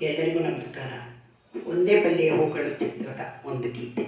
ಎಲ್ಲರಿಗೂ ನಮಸ್ಕಾರ. ಒಂದೇ ಪಲ್ಯ ಚಿತ್ರದ ಒಂದು ಗೀತೆ.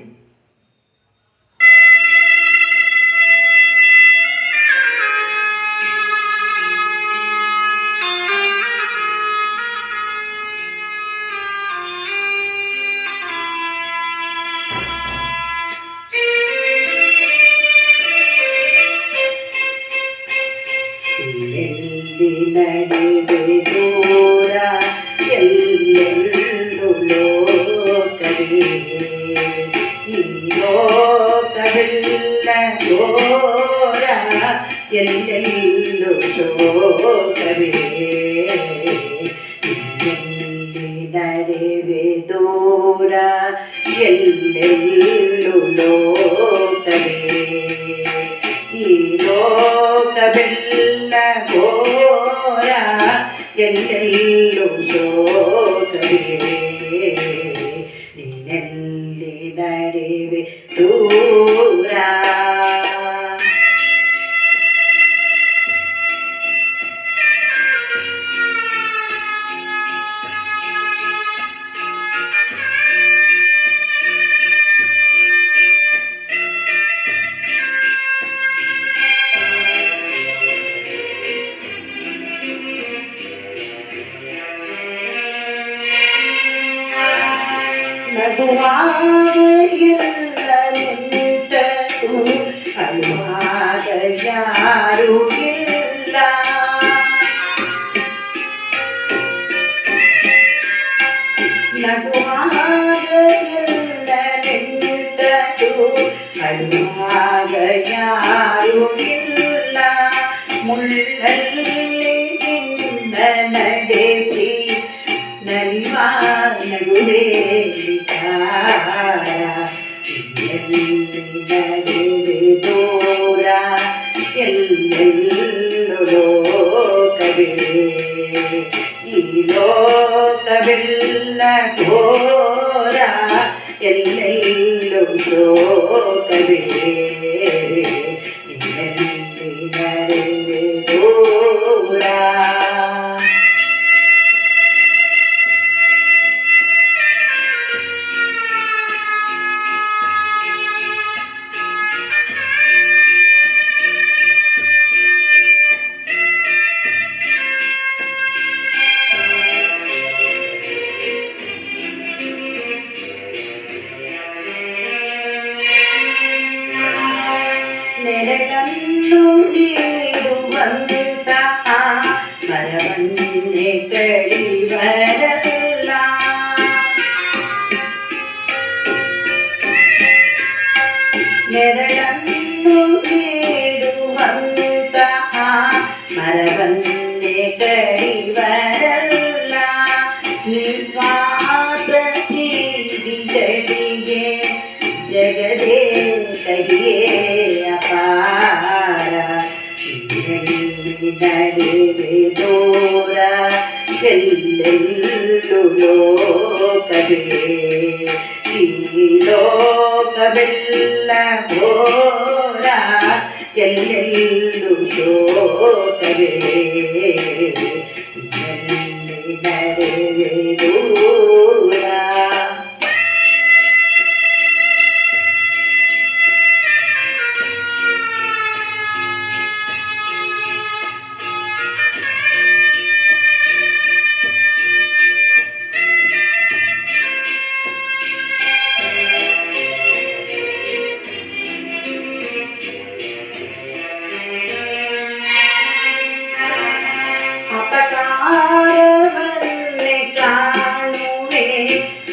ಎಲ್ಲೆಲ್ಲೂ ಶೋಕವೇ ಎಲ್ಲೆಲ್ಲಿ ನಡೆವೆ ದೂರ ಎಲ್ಲೆಲ್ಲೂ ಲೋಕವೇ ಈ ಲೋಕವೆಲ್ಲ ಘೋರ ಎಲ್ಲೆಲ್ಲೂ ಶೋಕವೇ യാരുമില്ല മുള്ളി നടേസി നൽവാ നഗുരേ ನಡೆವೆ ದೂರ ಎಲ್ಲೆಲ್ಲೂ ಲೋಕವೇ? ಈ ಲೋಕವೆಲ್ಲ ಘೋರ ಎಲ್ಲೆಲ್ಲೂ ಶೋಕವೇ? ನೀಡುವಂತ ಮರವನ್ನೇ ಕಡಿವರಲ್ಲ ನೆರಳನ್ನು ನೀಡುವಂತ ಮರವನ್ನೇ ಕಡಿವರಲ್ಲ ನಿಸ್ವಾರ್ಥ ನಡೆವೆ ದೂರ ಎಲ್ಲೆಲ್ಲೂ ಲೋಕವೇ ಈ ಲೋಕವೆಲ್ಲ ಘೋರ ಎಲ್ಲೆಲ್ಲೂ ಶೋಕವೇ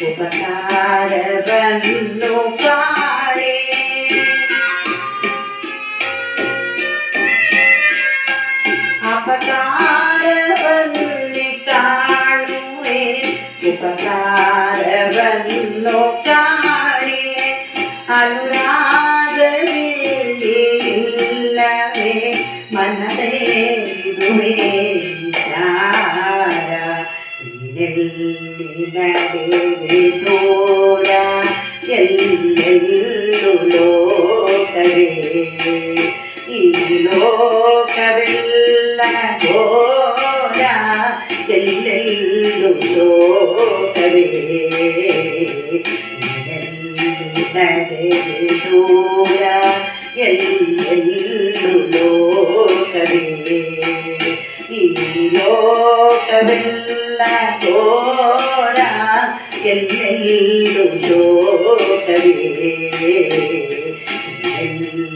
ಉಪಕಾರವನ್ನು ಕಾಣೆ ಅಪಕಾರವನ್ನೇ ಕಾಣುವೆ ಉಪಕಾರವನ್ನು ಕಾಣೆ ಅನುರಾಗವಿಲ್ಲವೇ ಮನದೇ ಇದುವೇ ವಿಚಾರ ನೀನೆಲ್ಲಿ ನಡೆವೆ ದೂರ ಎಲ್ಲೆಲ್ಲೂ ಲೋಕವೇ ಈ ಲೋಕವೆಲ್ಲ ಘೋರ ಎಲ್ಲೆಲ್ಲೂ ಶೋಕವೇ ಲೋಕವೇ ನಡೆವೆ ದೂರ ಎಲ್ಲೆಲ್ಲು ಲೋಕವೇ ಈ ಲೋಕವೆಲ್ಲ ತೋರ ಎಲ್ಲೆಲ್ಲು ಲೋಕವೇ ನಡೆವೆ ದೂರ